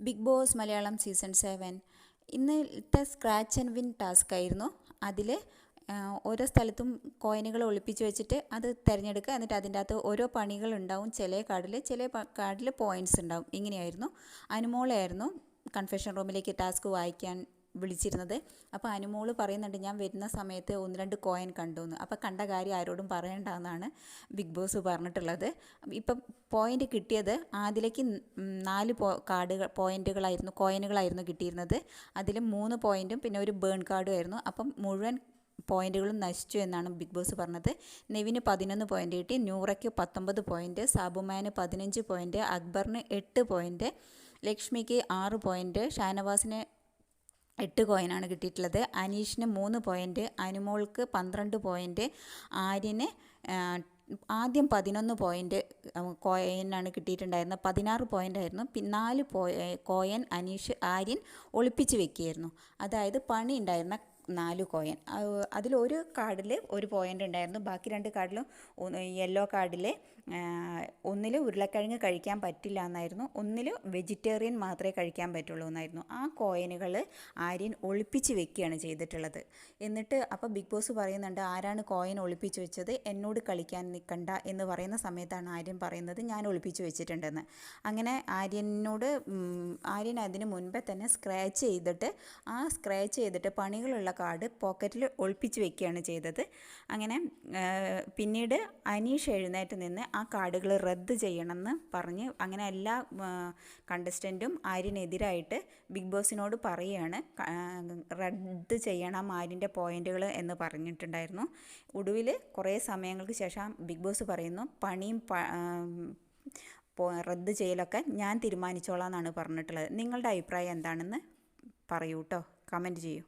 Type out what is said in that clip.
Big boss Malayalam season seven. ഇന്നത്തെ scratch and win task ആയിരുന്നു. അതിൽ ഓരോ സ്ഥലത്തും കോയിനുകൾ ഒളിപ്പിച്ച് വെച്ചിട്ട് അത് തിരഞ്ഞെടുക്കുക. എന്നിട്ട് അതിന്റെ അകത്ത് ഓരോ പണികൾ ഉണ്ടാവും ചില കാർഡിൽ ചില കാർഡിൽ പോയിന്റ്സ് ഉണ്ടാവും. ഇങ്ങനെയായിരുന്നു. അനുമോളായിരുന്നു കൺഫെഷൻ റൂമിലേക്ക് ടാസ്ക് വായിക്കാൻ വിളിച്ചിരുന്നത്. അപ്പോൾ അനുമോൾ പറയുന്നുണ്ട് ഞാൻ വരുന്ന സമയത്ത് ഒന്ന് രണ്ട് കോയിൻ കണ്ടു എന്ന് അപ്പോൾ കണ്ട കാര്യം ആരോടും പറയണ്ട എന്നാണ് ബിഗ് ബോസ് പറഞ്ഞിട്ടുള്ളത്. ഇപ്പം പോയിന്റ് കിട്ടിയത് ആദ്യലേക്ക് നാല് പോ കാർഡുകൾ പോയിന്റുകളായിരുന്നു കോയിനുകളായിരുന്നു കിട്ടിയിരുന്നത്. അതിൽ മൂന്ന് പോയിന്റും പിന്നെ ഒരു ബേൺ കാർഡും ആയിരുന്നു. അപ്പം മുഴുവൻ പോയിന്റുകളും നശിച്ചു എന്നാണ് ബിഗ് ബോസ് പറഞ്ഞത്. നെവിന് പതിനൊന്ന് പോയിന്റ് കിട്ടി നൂറയ്ക്ക് പത്തൊമ്പത് പോയിന്റ് സാബുമാന് പതിനഞ്ച് പോയിന്റ് അക്ബറിന് എട്ട് പോയിന്റ് ലക്ഷ്മിക്ക് ആറ് പോയിന്റ് ഷാനവാസിന് എട്ട് കോയിനാണ് കിട്ടിയിട്ടുള്ളത്. അനീഷിന് മൂന്ന് പോയിന്റ് അനുമോൾക്ക് പന്ത്രണ്ട് പോയിന്റ് ആര്യന് ആദ്യം പതിനൊന്ന് പോയിന്റ് കോയനാണ് കിട്ടിയിട്ടുണ്ടായിരുന്നത്. പതിനാറ് പോയിന്റ് ആയിരുന്നു. പിന്നെ നാല് കോയൻ അനീഷ് ആര്യൻ ഒളിപ്പിച്ച് വെക്കുകയായിരുന്നു. അതായത് പണി ഉണ്ടായിരുന്ന നാല് കോയൻ അതിൽ ഒരു കാർഡിൽ ഒരു പോയിന്റ് ഉണ്ടായിരുന്നു. ബാക്കി രണ്ട് കാർഡിലും യെല്ലോ കാർഡിൽ ഒന്നിൽ ഉരുളക്കിഴങ്ങ് കഴിക്കാൻ പറ്റില്ല എന്നായിരുന്നു. ഒന്നിൽ വെജിറ്റേറിയൻ മാത്രമേ കഴിക്കാൻ പറ്റുള്ളൂ എന്നായിരുന്നു. ആ കോയിനുകൾ ആര്യൻ ഒളിപ്പിച്ച് വെക്കുകയാണ് ചെയ്തിട്ടുള്ളത്. എന്നിട്ട് അപ്പോൾ ബിഗ് ബോസ് പറയുന്നുണ്ട് ആരാണ് കോയിൻ ഒളിപ്പിച്ച് വെച്ചത്? എന്നോട് കളിക്കാൻ നിൽക്കണ്ട എന്ന് പറയുന്ന സമയത്താണ് ആര്യൻ പറയുന്നത് ഞാൻ ഒളിപ്പിച്ച് വെച്ചിട്ടുണ്ടെന്ന്. അങ്ങനെ ആര്യനോട് ആര്യൻ അതിന് മുൻപേ തന്നെ സ്ക്രാച്ച് ചെയ്തിട്ട് ആ സ്ക്രാച്ച് ചെയ്തിട്ട് പണികളുള്ള കാർഡ് പോക്കറ്റിൽ ഒളിപ്പിച്ച് വെക്കുകയാണ് ചെയ്തത്. അങ്ങനെ പിന്നീട് അനീഷ് എഴുന്നേറ്റ് നിന്ന് ആ കാർഡുകൾ റദ്ദ് ചെയ്യണമെന്ന് പറഞ്ഞ് അങ്ങനെ എല്ലാ കണ്ടസ്റ്റന്റും ആര്യനെതിരായിട്ട് ബിഗ് ബോസിനോട് പറയുകയാണ് റദ്ദ് ചെയ്യണം ആര്യന്റെ പോയിന്റുകൾ എന്ന് പറഞ്ഞിട്ടുണ്ടായിരുന്നു. ഒടുവിൽ കുറേ സമയങ്ങൾക്ക് ശേഷം ബിഗ് ബോസ് പറയുന്നു പണിയും റദ്ദ് ചെയ്യലൊക്കെ ഞാൻ തീരുമാനിച്ചോളാം എന്നാണ് പറഞ്ഞിട്ടുള്ളത്. നിങ്ങളുടെ അഭിപ്രായം എന്താണെന്ന് പറയൂ കേട്ടോ കമന്റ് ചെയ്യൂ.